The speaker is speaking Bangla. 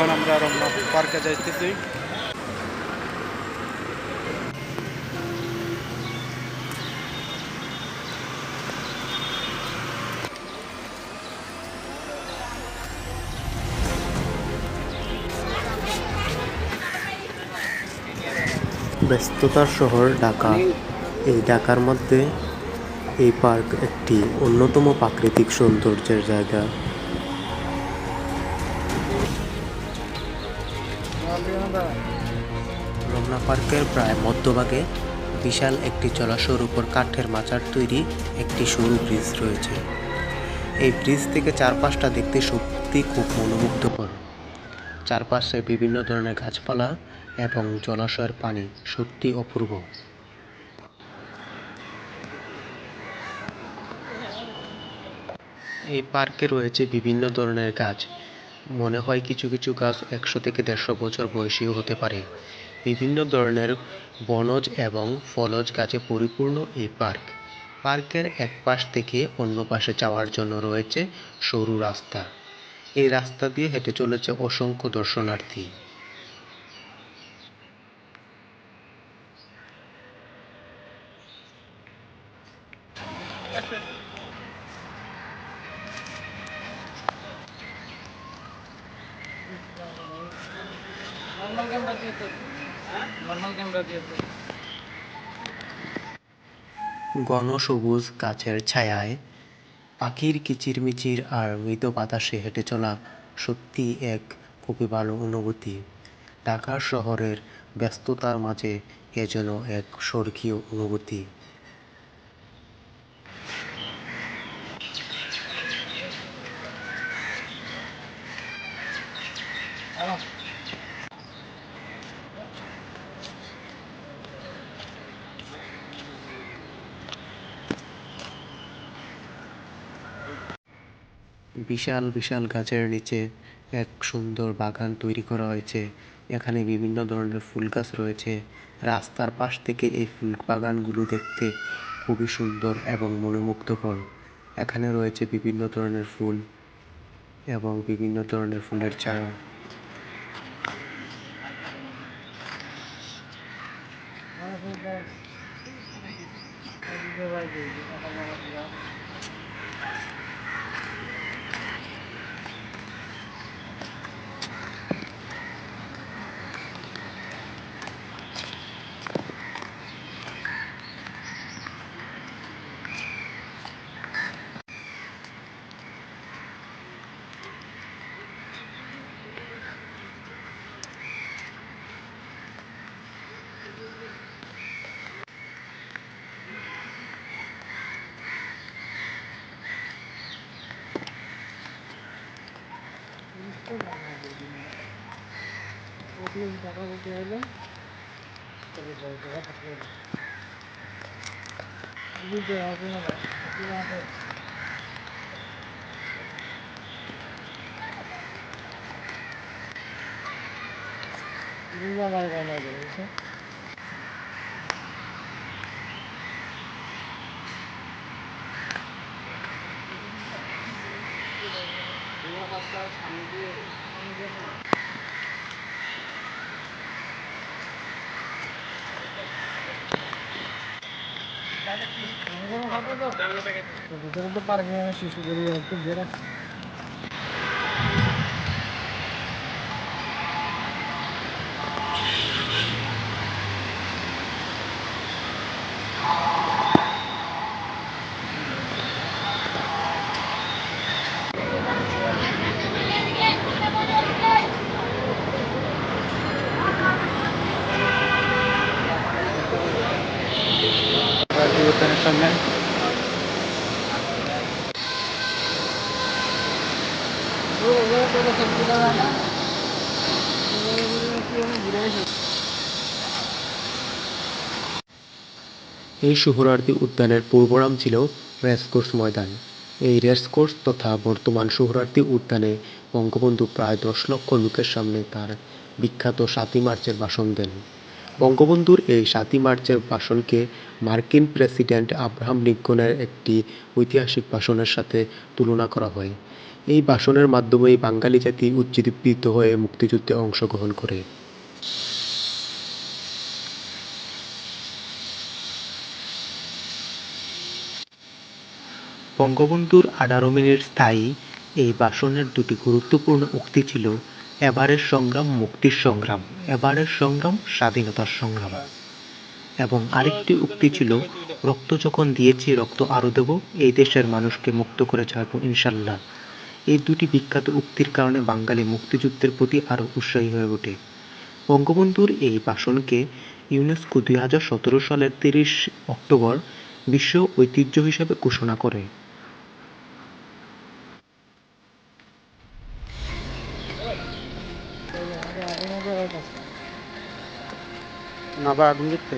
এখন আমরা রমনা পার্কে যাইতেছি। ব্যস্ততার শহর ঢাকা। এই ঢাকার মধ্যে এই পার্ক একটি অন্যতম প্রাকৃতিক সৌন্দর্যের জায়গা। রমনা পার্কের প্রায় মধ্যভাগে বিশাল একটি জলাশয়ের উপর কাঠের মাচার তৈরি একটি সরু ব্রিজ রয়েছে। এই ব্রিজ থেকে চারপাশটা দেখতে সত্যি খুব মনোমুগ্ধকর। চারপাশে বিভিন্ন ধরনের গাছপালা এবং জলাশয়ের পানি সত্যি অপূর্ব। এই পার্কে রয়েছে বিভিন্ন ধরনের গাছ মনে হয় কিছু কিছু গাছ একশো থেকে দেড়শো বছর বয়সীও হতে পারে। বিভিন্ন ধরনের বনজ এবং ফলজ গাছে পরিপূর্ণ এই পার্ক। পার্কের এক পাশ থেকে অন্য পাশে যাওয়ার জন্য রয়েছে সরু রাস্তা। এই রাস্তা দিয়ে হেঁটে চলেছে অসংখ্য দর্শনার্থী। ঘন সবুজ গাছের ছায়ায় পাখির কিচিরমিচির আর মৃত বাতাসে হেঁটে চলা সত্যি এক খুবই ভালো অনুভূতি। ঢাকা শহরের ব্যস্ততার মাঝে এ যেন এক স্বর্গীয় অনুভূতি। বিশাল বিশাল গাছের নিচে এক সুন্দর বাগান তৈরি করা হয়েছে। এখানে বিভিন্ন ধরনের ফুল গাছ রয়েছে। রাস্তার পাশ থেকে এই ফুল বাগানগুলো দেখতে খুবই সুন্দর এবং মনোমুগ্ধকর। এখানে রয়েছে বিভিন্ন ধরনের ফুল এবং বিভিন্ন ধরনের ফুলের চারা। ভিতরে তো পার্কিং শিশু করি একটু বেড়া উদ্যানের সামনে तो दूसरे तो पार्क में शीशू के लिए दे रहा এই সোহরাওয়ার্দী উদ্যানের পূর্ব নাম ছিল রেসকোর্স ময়দান। এই রেসকোর্স তথা বর্তমান সোহরাওয়ার্দী উদ্যানে বঙ্গবন্ধু প্রায় দশ লক্ষ লোকের সামনে তার বিখ্যাত সাতই মার্চের ভাষণ দেন। বঙ্গবন্ধুর এই সাতই মার্চের ভাষণকে মার্কিন প্রেসিডেন্ট আব্রাহাম লিঙ্কনের একটি ঐতিহাসিক ভাষণের সাথে তুলনা করা হয়। এই ভাষণের মাধ্যমেই বাঙালি জাতি উজ্জীবিত হয়ে মুক্তিযুদ্ধে অংশগ্রহণ করে। বঙ্গবন্ধুর আঠারো মিনিট স্থায়ী এই ভাষণের দুটি গুরুত্বপূর্ণ উক্তি ছিল এবারের সংগ্রাম মুক্তির সংগ্রাম, এবারের সংগ্রাম স্বাধীনতার সংগ্রাম। এবং আরেকটি উক্তি ছিল, রক্ত যখন দিয়েছি, রক্ত আরও দেব, এই দেশের মানুষকে মুক্ত করে ছাড়বো, ইনশাল্লাহ। এই দুটি বিখ্যাত উক্তির কারণে বাঙালি মুক্তিযুদ্ধের প্রতি আরও উৎসাহী হয়ে ওঠে। বঙ্গবন্ধুর এই ভাষণকে ইউনেস্কো দুই হাজার সতেরো সালের তিরিশ অক্টোবর বিশ্ব ঐতিহ্য হিসেবে ঘোষণা করে। না বা আগুন দেখতে